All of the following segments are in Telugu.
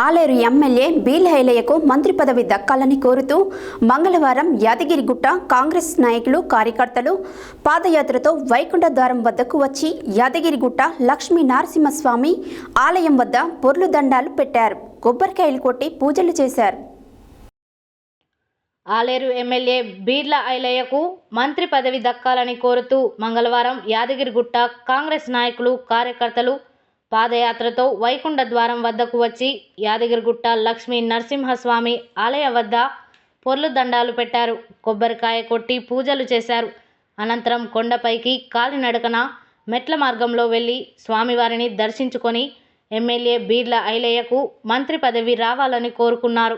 ఆలేరు ఎమ్మెల్యే బీలహైలయ్యకు మంత్రి పదవి దక్కాలని కోరుతూ మంగళవారం యాదగిరిగుట్ట కాంగ్రెస్ నాయకులు కార్యకర్తలు పాదయాత్రతో వైకుంఠ ద్వారం వద్దకు వచ్చి యాదగిరిగుట్ట లక్ష్మీ నరసింహస్వామి ఆలయం వద్ద పొర్లు దండాలు పెట్టారు. కొబ్బరికాయలు కొట్టి పూజలు చేశారు. ఆలేరు ఎమ్మెల్యే బీర్ల ఐలయ్యకు మంత్రి పదవి దక్కాలని కోరుతూ మంగళవారం యాదగిరిగుట్ట కాంగ్రెస్ నాయకులు కార్యకర్తలు పాదయాత్రతో వైకుంఠ ద్వారం వద్దకు వచ్చి యాదగిరిగుట్ట లక్ష్మీ నరసింహస్వామి ఆలయ వద్ద పొర్లు దండాలు పెట్టారు. కొబ్బరికాయ కొట్టి పూజలు చేశారు. అనంతరం కొండపైకి కాలినడకన మెట్ల మార్గంలో వెళ్ళి స్వామివారిని దర్శించుకొని ఎమ్మెల్యే బీర్ల ఐలయ్యకు మంత్రి పదవి రావాలని కోరుకున్నారు.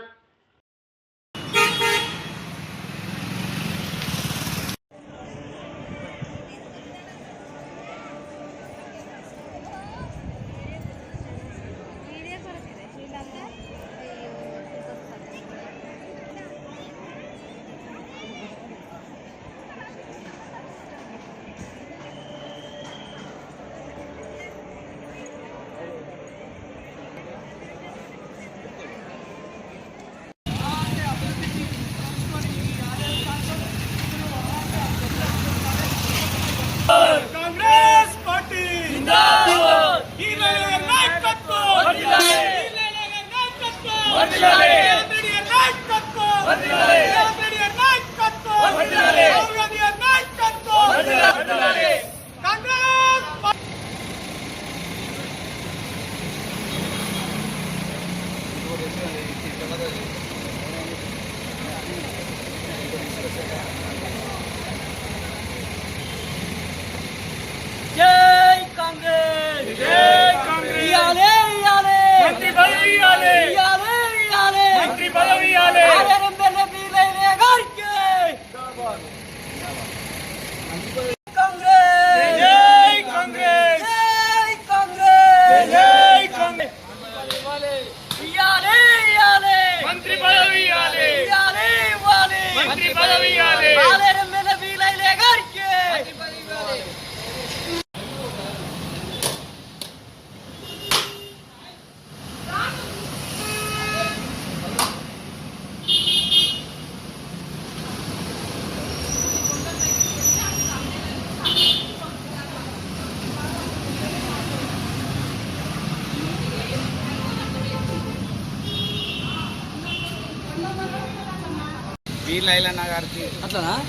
వీర్ లైలన్న గారికి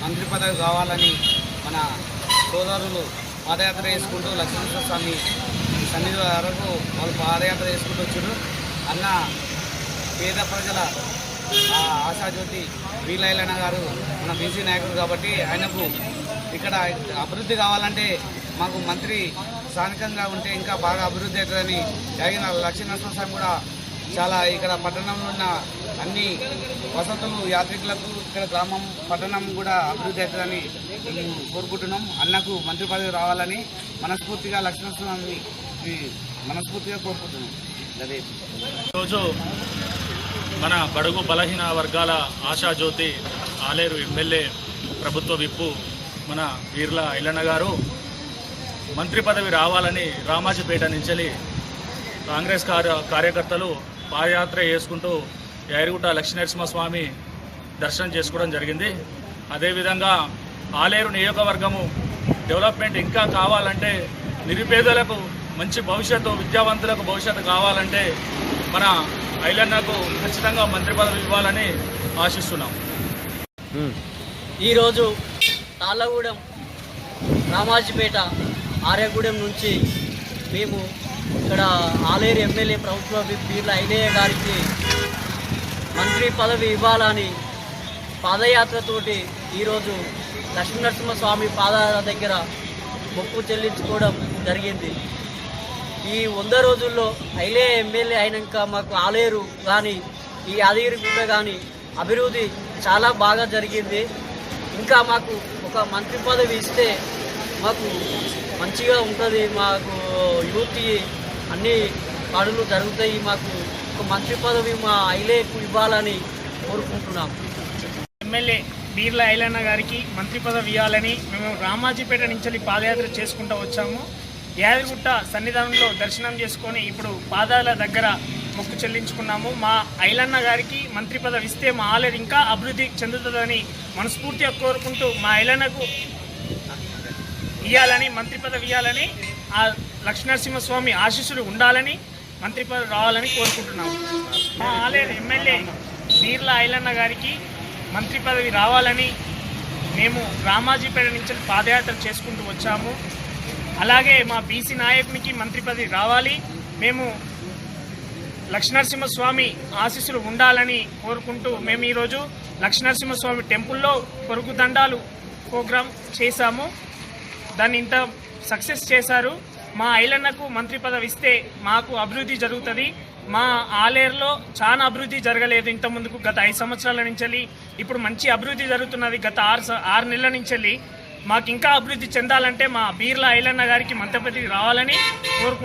మంత్రి పదవి కావాలని మన సోదరులు పాదయాత్ర చేసుకుంటూ లక్ష్మీనరసింహ స్వామి సన్నిధి వరకు వాళ్ళు పాదయాత్ర చేసుకుంటూ వచ్చారు. అన్న పేద ప్రజల ఆశాజ్యోతి వీర్ లైలన్న గారు మన బీసీ నాయకుడు కాబట్టి ఆయనకు ఇక్కడ అభివృద్ధి కావాలంటే మాకు మంత్రి స్థానికంగా ఉంటే ఇంకా బాగా అభివృద్ధి అవుతుందని జరిగిన లక్ష్మీనరసింహ స్వామి కూడా చాలా ఇక్కడ పట్టణంలో ఉన్న అన్ని వసతులు యాత్రికులకు ఇక్కడ గ్రామం పట్టణం కూడా అభివృద్ధి అవుతుందని మేము కోరుకుంటున్నాం. అన్నకు మంత్రి పదవి రావాలని మనస్ఫూర్తిగా లక్ష్మణస్వామి మనస్ఫూర్తిగా కోరుకుంటున్నాం. ఈరోజు మన బడుగు బలహీన వర్గాల ఆశాజ్యోతి ఆలేరు ఎమ్మెల్యే ప్రభుత్వ విప్పు మన వీర్ల ఐలన్న గారు మంత్రి పదవి రావాలని రామాజీపేట నుంచి కాంగ్రెస్ కార్య కార్యకర్తలు పాదయాత్ర చేసుకుంటూ యారిగుట్ట లక్ష్మీనరసింహస్వామి దర్శనం చేసుకోవడం జరిగింది. అదేవిధంగా ఆలేరు నియోజకవర్గము డెవలప్మెంట్ ఇంకా కావాలంటే నిరుపేదలకు మంచి భవిష్యత్తు విద్యావంతులకు భవిష్యత్తు కావాలంటే మన ఐలన్నకు ఖచ్చితంగా మంత్రి పదవి ఇవ్వాలని ఆశిస్తున్నాం. ఈరోజు తాళ్ళగూడెం రామాజీపేట ఆర్యగూడెం నుంచి మేము ఇక్కడ ఆలేరు ఎమ్మెల్యే ప్రభుత్వ బీర్ల ఐలయ్య గారికి మంత్రి పదవి ఇవ్వాలని పాదయాత్రతోటి ఈరోజు లక్ష్మీనరసింహస్వామి పాదాల దగ్గర మొక్కు చెల్లించుకోవడం జరిగింది. ఈ వంద రోజుల్లో ఐలే ఎమ్మెల్యే అయినాక మాకు ఆలేరు కానీ ఈ యాదగిరిగుట్ట కానీ అభివృద్ధి చాలా బాగా జరిగింది. ఇంకా మాకు ఒక మంత్రి పదవి ఇస్తే మాకు మంచిగా ఉంటుంది. మాకు యూత్కి అన్ని పనులు జరుగుతాయి. మాకు ఒక మంత్రి పదవి మా ఐలేకు ఇవ్వాలని కోరుకుంటున్నాం. ఎమ్మెల్యే బీర్ల ఐలన్న గారికి మంత్రి పదవి ఇవ్వాలని మేము రామాజీపేట నుంచి పాదయాత్ర చేసుకుంటూ వచ్చాము. యాదగిరిగుట్ట సన్నిధానంలో దర్శనం చేసుకొని ఇప్పుడు పాదాల దగ్గర మొక్కు చెల్లించుకున్నాము. మా ఐలన్న గారికి మంత్రి పదవి ఇస్తే మా ఆలయం ఇంకా అభివృద్ధి చెందుతుందని మనస్ఫూర్తిగా కోరుకుంటూ మా ఐలన్నకు ఇవ్వాలని మంత్రి పదవి ఇవ్వాలని ఆ లక్ష్మీనరసింహస్వామి ఆశీస్సులు ఉండాలని మంత్రి పదవి రావాలని కోరుకుంటున్నాము. మా ఆలయ ఎమ్మెల్యే నీర్ల ఐలన్న గారికి మంత్రి పదవి రావాలని మేము రామాజీపేట నుంచి పాదయాత్ర చేసుకుంటూ వచ్చాము. అలాగే మా బీసీ నాయకునికి మంత్రి పదవి రావాలి. మేము లక్ష్మీనరసింహస్వామి ఆశీస్సులు ఉండాలని కోరుకుంటూ మేము ఈరోజు లక్ష్మీనరసింహస్వామి టెంపుల్లో పొరుగు దండాలు ప్రోగ్రాం చేశాము. దాన్ని ఇంత సక్సెస్ చేశారు. మా ఐలన్నకు మంత్రి పదవి ఇస్తే మాకు అభివృద్ధి జరుగుతుంది. మా ఆలేరులో చాలా అభివృద్ధి జరగలేదు ఇంత ముందుకు గత ఐదు సంవత్సరాల నుంచి ఇప్పుడు మంచి అభివృద్ధి జరుగుతున్నది గత ఆరు ఆరు నెలల నుంచి మాకు ఇంకా అభివృద్ధి చెందాలంటే మా బీర్ల ఐలన్న గారికి మంత్రి పదవి రావాలని కోరుకుంటున్నాం.